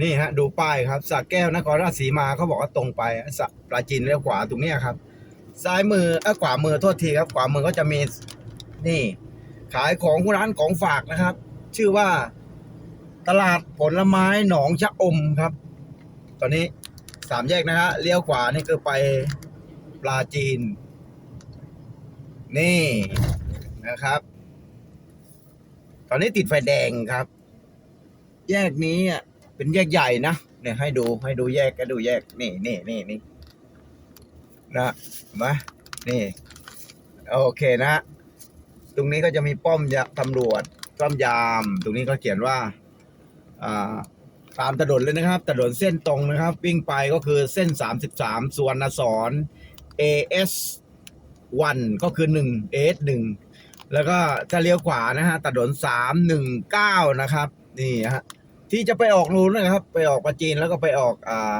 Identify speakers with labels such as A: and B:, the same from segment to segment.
A: นี่ฮะดูป้ายครับสระแก้วนครราชสีมาเขาบอกว่าตรงไปสระปราจีนเลี้ยวขวาตรงเนี้ยครับ ซ้ายมือเอ้อขวามือโทษทีครับ ขวามือก็จะมีนี่ ขายของร้านของฝากนะครับ ชื่อว่าตลาดผลไม้หนองชะอมครับ ตอนนี้สามแยกนะฮะเลี้ยวขวานี่คือไปปลาจีน นี่นะครับ ตอนนี้ติดไฟแดงครับ แยกนี้อะ เป็นแยกใหญ่นะเนี่ยให้ดูให้ดูแยกก็ดูแยกนี่นี่นี่นี่นะเห็นไหมานี่โอเคนะ ตรงนี้ก็จะมีป้อมยาตำรวจป้อมยาม ตรงนี้ก็เขียนว่าอ่าตามถนนเลยนะครับ ถนนเส้นตรงนะครับ วิ่งไปก็คือเส้น 33สุวรรณสอน AS 1ก็คือ 1 AS 1แล้วก็ถ้าเลี้ยวขวานะฮะถนน319 นะครับ นี่ฮะ ที่จะไปออกนู้นนะครับ ไปออกปราจีนแล้วก็ไปออกอ่า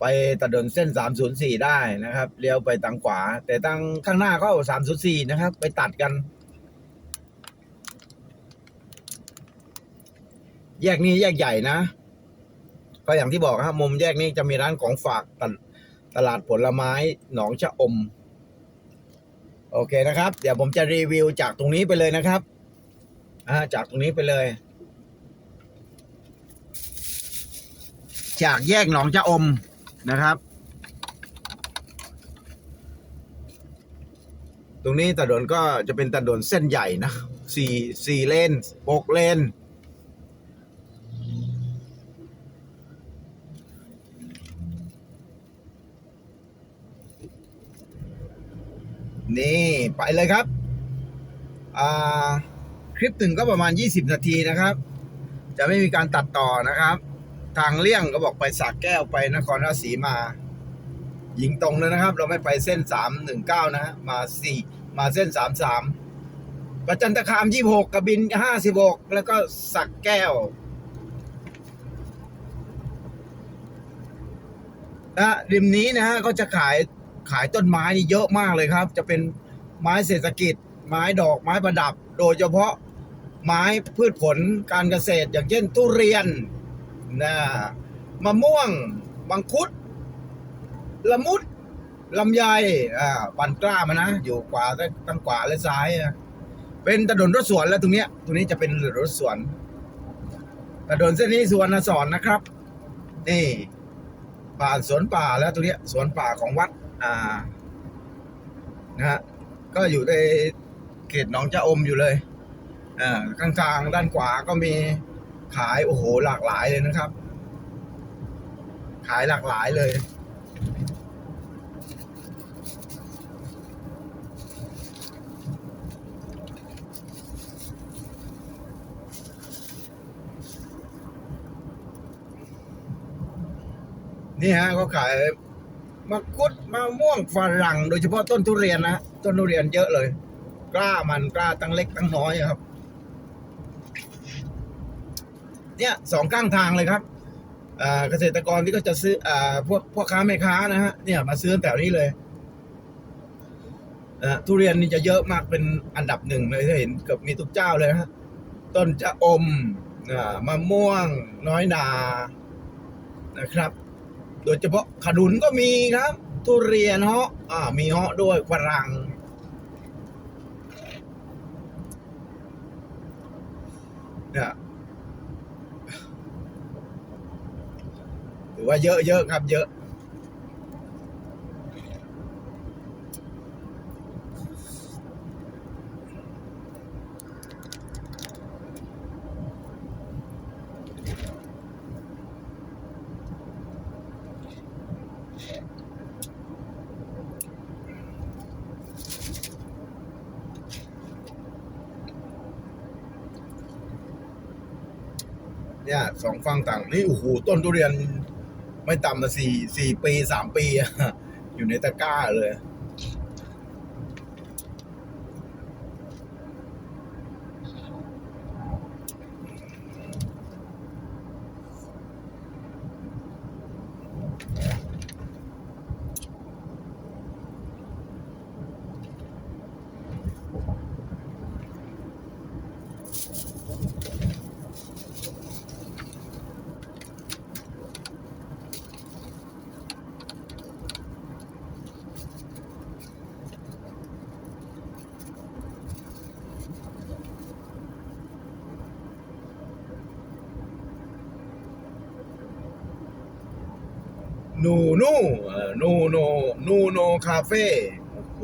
A: ไปถนนเส้น 304 ได้นะครับเลี้ยวไปทางขวา แต่ทางข้างหน้าก็304 นะครับ ไปตัดกัน แยกนี้แยกใหญ่นะ ก็อย่างที่บอกครับมุมแยกนี้จะมีร้านของฝากตลตลาดผลไม้หนองชะอม โอเคนะครับ เดี๋ยวผมจะรีวิวจากตรงนี้ไปเลยนะครับจากตรงนี้ไปเลย จากแยกหนองชะอมนะครับ ตรงนี้ถนนก็จะเป็นถนนเส้นใหญ่นะสี่สี่เลนหกเลนนี่ ไปเลยครับ อ่า คลิปหนึ่งก็ประมาณ 20 นาทีนะครับ จะไม่มีการตัดต่อนะครับ ทางเลี่ยงก็บอกไปสักแก้วไปนครราชสีมา ยิงตรงเลยนะครับ เราไม่ไปเส้น319นะฮะมา4มาเส้น33ประจันตคาม26กระบิน56แล้วก็สักแก้วนะริมนี้นะฮะก็จะขายขายต้นไม้นี่เยอะมากเลยครับ จะเป็นไม้เศรษฐกิจ ไม้ดอกไม้ประดับ โดยเฉพาะไม้พืชผลการเกษตรอย่างเช่นทุเรียน นะมะม่วงมังคุด ละมุดลำไยอ่าปันกล้ามานะ อยู่ขวาตั้งขวาและซ้ายอะเป็นถนนรถสวนแล้วตรงเนี้ยตรงนี้จะเป็นรถสวนถนนเส้นนี้สวนสอนนะครับ นี่ผ่านสวนป่าแล้วตรงเนี้ยสวนป่าของวัด อ่านะฮะก็อยู่ในเขตหนองจะอมอยู่เลยอ่าข้างๆด้านขวาก็มี ขายโอ้โหหลากหลายเลยนะครับ ขายหลากหลายเลย นี่ฮะเขาขายมังคุดมะม่วงฝรั่งโดยเฉพาะต้นทุเรียนนะต้นทุเรียนเยอะเลย กล้ามันกล้าตั้งเล็กตั้งน้อยครับ เนี่ยสองข้างทางเลยครับเกษตรกรที่ก็จะซื้ออพวกพ่อค้าแม่ค้านะฮะเนี่ยมาซื้อแถวนี้เลยทุเรียนนี่จะเยอะมากเป็นอันดับหนึ่งเลยที่เห็นเกือบมีทุกเจ้าเลยฮะต้นจะอมอมะม่วงน้อยนานะครับ โดยเฉพาะขนุนก็มีครับ ทุเรียนเฮาะอ่ามีเฮาะด้วยฝรั่งเนี่ย ถือว่าเยอะเยอะครับ เยอะ เนี่ยสองฝั่งต่างนี่โอ้โหต้นทุเรียน ไม่ต่ำมาสี่สี่ปีสามปีอะอยู่ในตะกร้าเลย นูนูนูโนนูโนคาเฟ่โอ้โห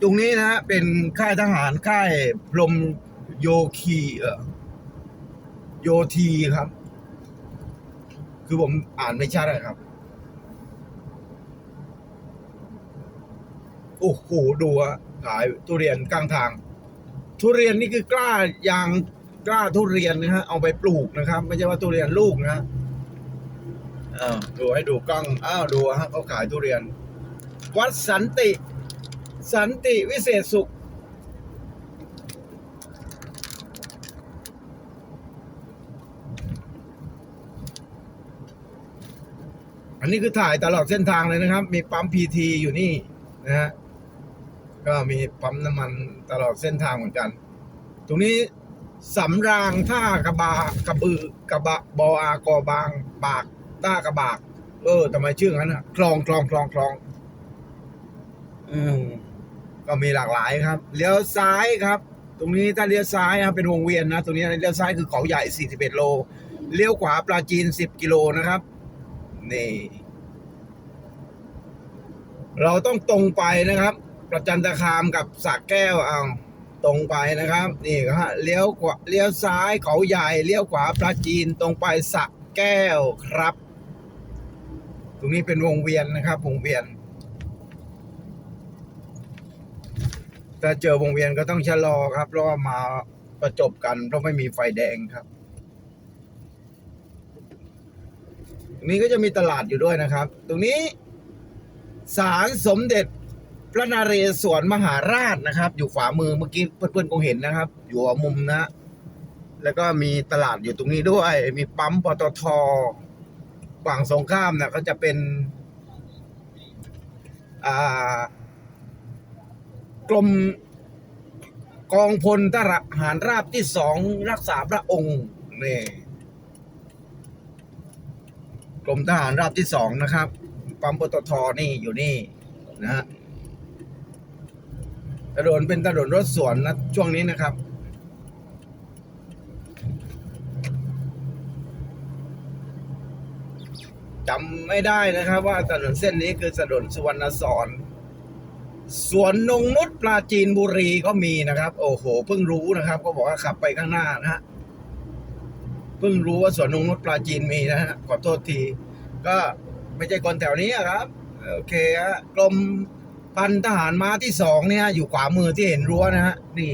A: ตรงนี้นะฮะเป็นค่ายทหารค่ายพรมโยคีเออโยทีครับ คือผมอ่านไม่ชัดนะครับ โอ้โหดูอะขายทุเรียนกลางทาง ทุเรียนนี่คือกล้ายาง กล้าทุเรียนนะฮะเอาไปปลูกนะครับ ไม่ใช่ว่าทุเรียนลูกนะฮะอ้าวดูให้ดูกล้องอ้าวดูฮะเขาขายทุเรียน วัดสันติ สันติวิเศษสุข อันนี้คือถ่ายตลอดเส้นทางเลยนะครับ มีปั๊มพีทีอยู่นี่นะฮะก็มีปั๊มน้ำมันตลอดเส้นทางเหมือนกัน ตรงนี้ สำรางท่ากระบากระบือกระบะบออากอบางบากท่ากระบาก เออทำไมชื่องั้นอะคลองคลองคลองคลองอืมก็มีหลากหลายครับเลี้ยวซ้ายครับ ตรงนี้ถ้าเลี้ยวซ้ายครับเป็นวงเวียนนะตรงนี้เลี้ยวซ้ายคือเขาใหญ่ 41 โลเลี้ยวขวาปลาจีน 10 กิโลนะครับนี่เราต้องตรงไปนะครับ ประจันตคามกับสระแก้วเอา ตรงไปนะครับ นี่ฮะเลี้ยวขวาเลี้ยวซ้ายเขาใหญ่เลี้ยวขวาปลาจีนตรงไปสระแก้วครับ ตรงนี้เป็นวงเวียนนะครับ วงเวียนถ้าเจอวงเวียนก็ต้องชะลอครับ เพราะว่ามาประจบกันเพราะไม่มีไฟแดงครับตรงนี้ก็จะมีตลาดอยู่ด้วยนะครับ ตรงนี้ศาลสมเด็จ พระนเรศวรมหาราชนะครับ อยู่ขวามือเมื่อกี้เพื่อนๆคงเห็นนะครับ อยู่มุมนะ แล้วก็มีตลาดอยู่ตรงนี้ด้วย มีปั๊มปตทฝั่งสงข้ามนะก็จะเป็นอ่ากรมกองพลทหารราบที่สองรักษาพระองค์นี่กรมทหารราบที่สองนะครับปั๊มปตทนี่อยู่นี่นะฮะ ถนนเป็นถนนรถสวนนะช่วงนี้นะครับ จำไม่ได้นะครับ ว่าถนนเส้นนี้คือถนนสุวรรณสอนสวนนงนุชปราจีนบุรีก็มีนะครับ โอ้โห เพิ่งรู้นะครับ ก็บอกว่าขับไปข้างหน้านะฮะเพิ่งรู้ว่าสวนนงนุชปราจีนมีนะฮะขอโทษที ก็ไม่ใช่คนแถวนี้ครับ โอเคฮะกรม พันทหารม้าที่สองเนี่ย อยู่ขวามือที่เห็นรั้วนะฮะ นี่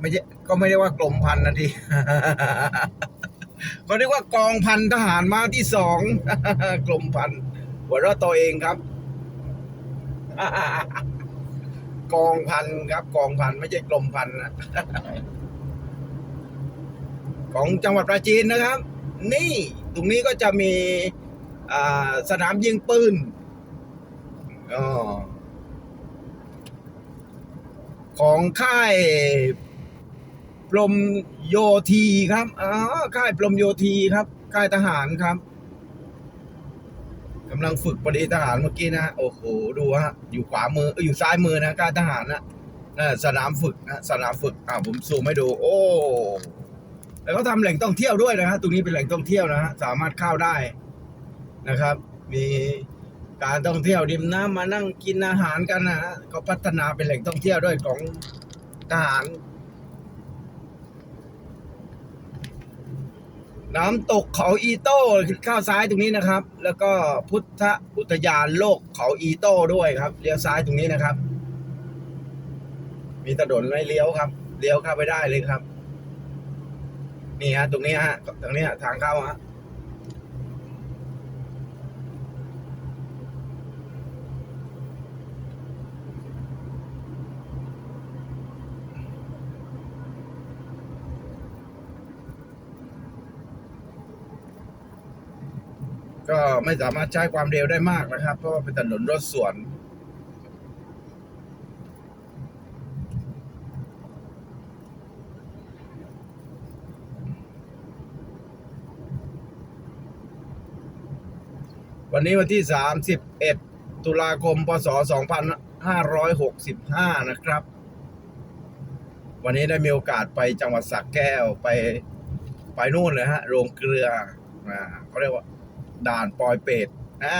A: ไม่ใช่ก็ไม่ได้ว่ากรมพันนะทีเขาเรียกว่ากองพันทหารม้าที่สองกรมพันหัวเราะตัวเองครับ กองพันครับ กองพันไม่ใช่กรมพันนะของจังหวัดปราจีนนะครับ นี่ ตรงนี้ก็จะมีสนามยิงปืน ของค่ายพรมโยทีครับอ๋อค่ายพรมโยทีครับ ค่ายทหารครับกำลังฝึกปฏิทหารเมื่อกี้นะฮะโอ้โห ดูฮะ อยู่ขวามืออยู่ซ้ายมือนะค่ายทหารนะนะสนามฝึกนะสนามฝึกอ่าผมซูมให้ดู โอ้แล้วก็ทำแหล่งท่องเที่ยวด้วยนะฮะตรงนี้เป็นแหล่งท่องเที่ยวนะฮะสามารถเข้าได้นะครับ มี การท่องเที่ยวริมน้ำมานั่งกินอาหารกันนะฮะก็พัฒนาเป็นแหล่งท่องเที่ยวด้วยของทหาร น้ำตกเขาอีโต้ข้าวซ้ายตรงนี้นะครับ แล้วก็พุทธอุทยานโลกเขาอีโต้ด้วยครับเลี้ยวซ้ายตรงนี้นะครับ มีถนนไม่เลี้ยวครับเลี้ยวเข้าไปได้เลยครับ นี่ฮะตรงนี้ฮะตรงนี้ทางเข้าฮะ ก็ไม่สามารถใช้ความเร็วได้มากนะครับ เพราะว่าเป็นถนนรถสวน วันนี้วันที่ 31 ตุลาคม พศ 2565 นะครับ วันนี้ได้มีโอกาสไปจังหวัดสระแก้วไปไปนู่นเลยฮะ โรงเกลืออ่าเขาเรียกว่า ด่านปอยเป็ดอ่า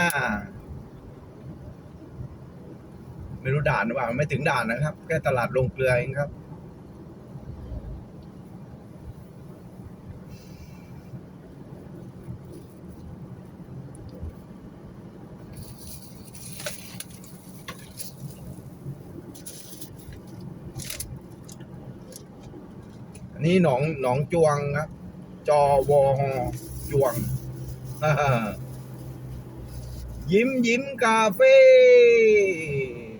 A: ไม่รู้ด่านหรือเปล่าไม่ถึงด่านนะครับ แค่ตลาดโรงเกลือเองครับ อันนี้หนองหนองจวงครับ จอวอหจวง ยิ้มยิ้มคาเฟ่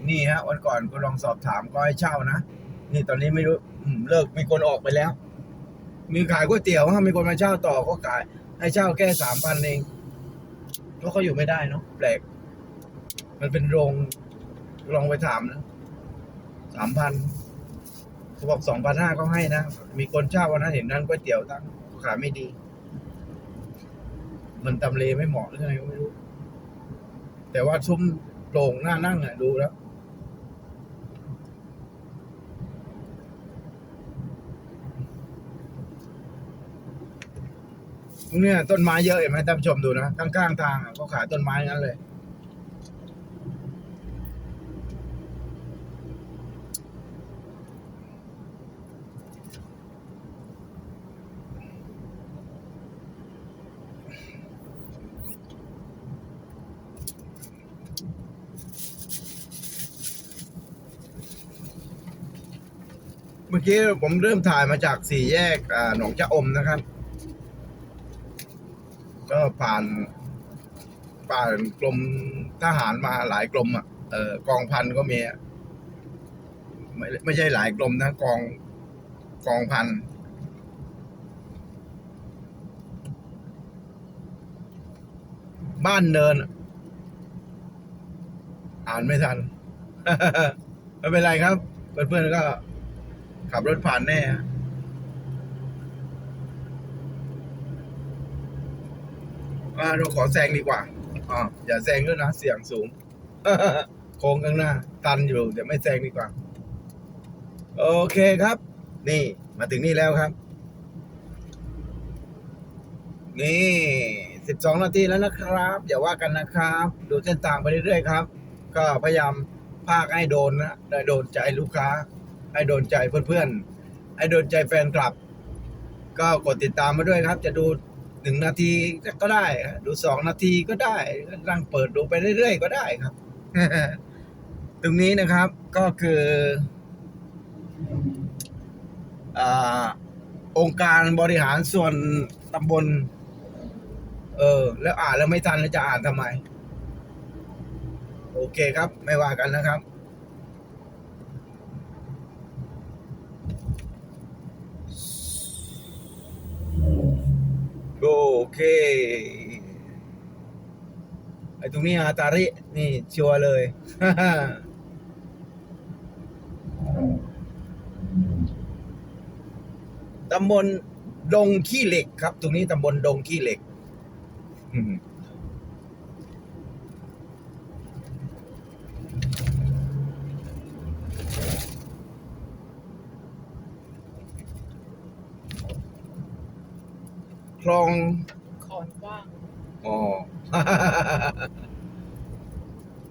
A: นี่ฮะวันก่อนก็ลองสอบถามก็ให้เช่านะ นี่ตอนนี้ไม่รู้เลิกมีคนออกไปแล้ว มีขายก๋วยเตี๋ยวฮะมีคนมาเช่าต่อก็ขาย ให้เช่าแค่สามพันเองเพราะเขาอยู่ไม่ได้เนาะแปลก มันเป็นโรงลองไปถามนะสามพันเขาบอกสองพันห้าก็ให้นะ มีคนเช่าวันนั้นเห็นนั้นก๋วยเตี๋ยวตั้งขายไม่ดี มันตำเลไม่เหมาะหรือไงก็ไม่รู้ แต่ว่าซุ้มโปร่งหน้านั่งอะดูแล้วเนี่ยต้นไม้เยอะเห็นไหมท่านผู้ชมดูนะข้างๆทางเขาขายต้นไม้งั้นเลย กี้ผมเริ่มถ่ายมาจากสี่แยกหนองจะอมนะครับ ก็ผ่านผ่านกรมทหารมาหลายกรมอะเออกองพันก็มีไม่ไม่ใช่หลายกรมนะกองกองพันบ้านเนิน อ่านไม่ทัน ไม่เป็นไรครับ เพื่อนๆก็ ขับรถผ่านแน่ฮะเราขอแซงดีกว่าอ่าอย่าแซงด้วยนะ เสียงสูง โค้งข้างหน้า ตันอยู่แต่ไม่แซงดีกว่า โอเคครับ นี่ มาถึงนี่แล้วครับ นี่สิบสองนาทีแล้วนะครับ อย่าว่ากันนะครับ ดูเส้นทางไปเรื่อยๆครับ ก็พยายามพากให้โดนนะ ได้โดนใจลูกค้า ให้โดนใจเพื่อนๆให้โดนใจแฟนคลับ ก็กดติดตามมาด้วยครับ จะดูหนึ่งนาทีก็ได้ ดูสองนาทีก็ได้นั่งเปิดดูไปเรื่อยๆ ก็ได้ครับ ตรงนี้นะครับก็คืออาองค์การบริหารส่วนตำบล เออ แล้วอ่านแล้วไม่ทันแล้วจะอ่านทำไม โอเคครับ ไม่ว่ากันนะครับ โอเค ไอ้ตรงนี้อาตาริ นี่ชัวเลย ตำบลดงขี้เหล็กครับ ตรงนี้ตำบลดงขี้เหล็ก อืม คลอง
B: คอนกว้าง
A: อ๋อ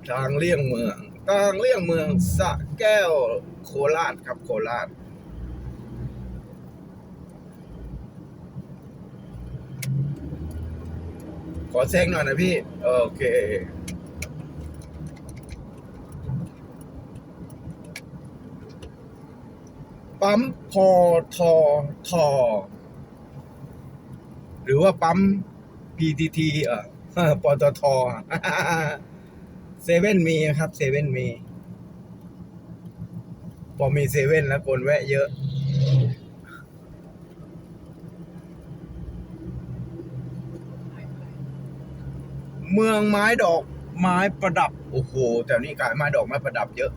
A: ทางเลี่ยงเมือง ทางเลี่ยงเมืองสระแก้วโคราชครับโคราชขอแซงหน่อยนะพี่ โอเค ปั๊มพอทอทอ หรือว่าปั๊ม PTT เอ่อปตทเซเว่นมีครับเซเว่นมี พอมีเซเว่นแล้วคนแวะเยอะเมืองไม้ดอกไม้ประดับ โอ้โหแถวนี้ขายไม้ดอกไม้ประดับเยอะ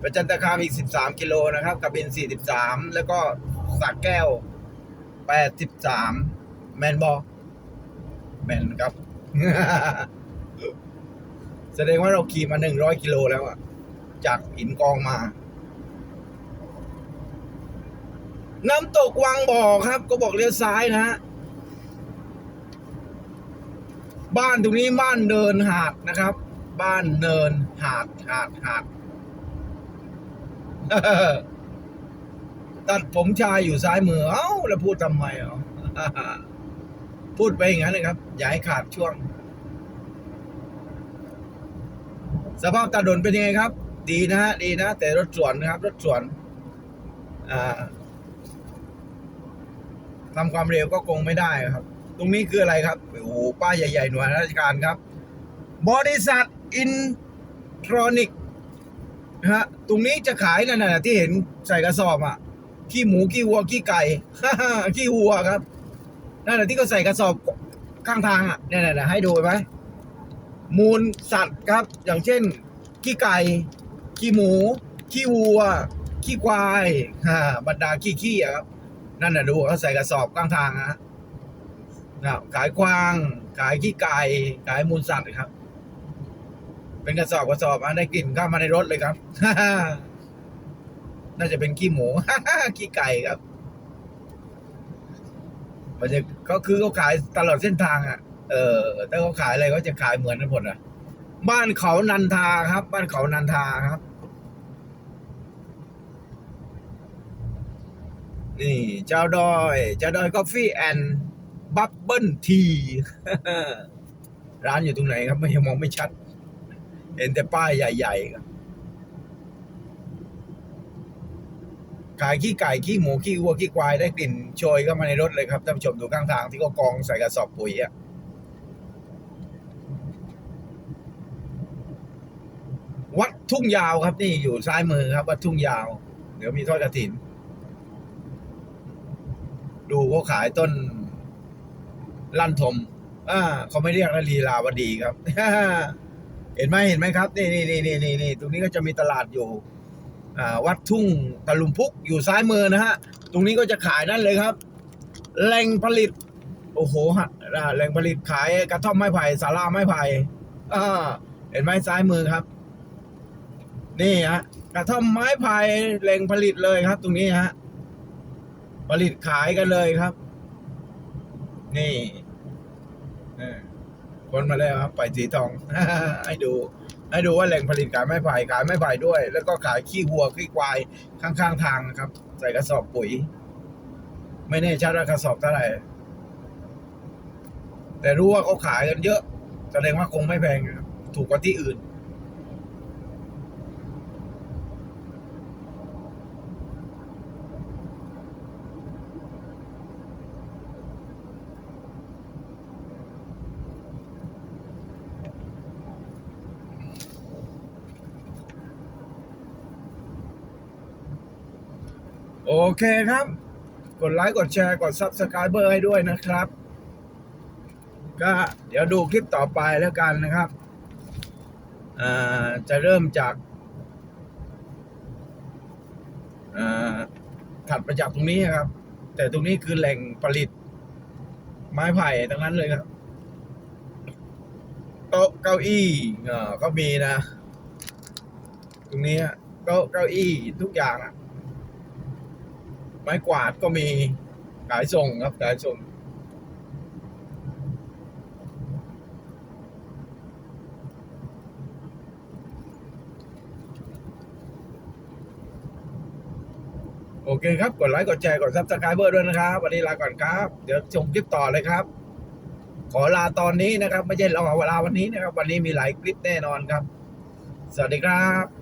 A: ประจันตคามอีก 13 กิโลนะครับกระบิน43 แล้วก็สักแก้ว 83แมนบอแมนครับ แสดงว่าเราขี่มา100กิโลแล้วอะจากหินกองมา น้ำตกวังบ่อครับ ก็บอกเลี้ยวซ้ายนะฮะบ้านตรงนี้บ้านเนินหาดนะครับ บ้านเนินหาดหาดหาด ตัดผมชายอยู่ซ้ายมือ เอ้า แล้วพูดทำไมอะพูดไปอย่างนั้นนะครับ อย่าให้ขาดช่วง สภาพตาดนเป็นยังไงครับ ดีนะฮะ ดีนะ แต่รถสวนนะครับ รถสวน อ่าทำความเร็วก็คงไม่ได้ครับ ตรงนี้คืออะไรครับ โอ้โหป้ายใหญ่ ๆ หน่วยราชการครับ บริษัทอินทรอนิกนะฮะ ตรงนี้จะขายนั่นน่ะที่เห็นใส่กระสอบอะ ขี้หมูขี้วัวขี้ไก่ขี้วัวครับนั่นแหละที่เขาใส่กระสอบข้างทางอะเนี่ยนะให้ดูไหมมูลสัตว์ครับ อย่างเช่น ขี้ไก่ ขี้หมู ขี้วัว ขี้ควายฮ่าบรรดาขี้ขี้ครับ นั่นน่ะดูเขาใส่กระสอบข้างทางนะนะขายกวาง ขายขี้ไก่ ขายมูลสัตว์ครับ เป็นกระสอบกระสอบอะได้กลิ่นเข้ามาในรถเลยครับ น่าจะเป็นขี้หมู ขี้ไก่ครับมันจะก็คือเขาขายตลอดเส้นทางอะ เออถ้าเขาขายอะไรก็จะขายเหมือนกันหมดอะ บ้านเขานันทาครับ บ้านเขานันทาครับ นี่ เจ้าดอยเจ้าดอยกาแฟแอนบับเบิลทีร้านอยู่ตรงไหนครับไม่มองไม่ชัด เห็นแต่ป้ายใหญ่ ๆ ครับ ขายขี้ไก่ขี้หมูขี้วัวขี้ควายได้กลิ่นโชยเข้ามาในรถเลยครับท่านผู้ชมดูข้างทางที่เขากองใส่กระสอบปุ๋ยอะวัดทุ่งยาวครับนี่อยู่ซ้ายมือครับ วัดทุ่งยาว เดี๋ยวมีทอดกระถิน ดูเขาขายต้น ลั่นทมอ่าเขาไม่เรียกนะลีลาวดีครับ เห็นไหมเห็นไหมครับ นี่นี่นี่นี่นี่ตรงนี้ก็จะมีตลาดอยู่ วัดทุ่งตะลุมพุกอยู่ซ้ายมือนะฮะ ตรงนี้ก็จะขายนั่นเลยครับ แหล่งผลิต โอ้โหฮะแหล่งผลิตขายกระท่อมไม้ไผ่สาราไม้ไผ่อ่าเห็นไหมซ้ายมือครับ นี่ฮะกระท่อมไม้ไผ่แหล่งผลิตเลยครับ ตรงนี้ฮะผลิตขายกันเลยครับ นี่คนมาแล้วครับ ไปสีทองให้ดู ให้ดูว่าแหล่งผลิตขายไม้ไผ่ขายไม้ไผ่ด้วย แล้วก็ขายขี้วัวขี้ควายข้างๆทางนะครับ ใส่กระสอบปุ๋ย ไม่แน่ชัดว่ากระสอบเท่าไหร่แต่รู้ว่าเขาขายกันเยอะ แสดงว่าคงไม่แพงถูกกว่าที่อื่น โอเคครับ กดไลค์กดแชร์กด Subscriber ให้ด้วยนะครับ ก็เดี๋ยวดูคลิปต่อไปแล้วกันนะครับอ่าจะเริ่มจากอ่าถัดไปจากตรงนี้ครับ แต่ตรงนี้คือแหล่งผลิต ไม้ไผ่ทั้งนั้นเลยครับโต๊ะเก้าอี้ก็มีนะ ตรงนี้โต๊ะเก้าอี้ทุกอย่างอะ ไม้กวาดก็มีขายส่งครับขายส่งโอเคครับ กดไลค์ กดแชร์ กดซับสไครเบอร์ด้วยนะครับ วันนี้ลาก่อนครับ เดี๋ยวชมคลิปต่อเลยครับ ขอลาตอนนี้นะครับ ไม่ใช่เรอเวลาวันนี้นะครับ วันนี้มีหลายคลิปแน่นอนครับ สวัสดีครับ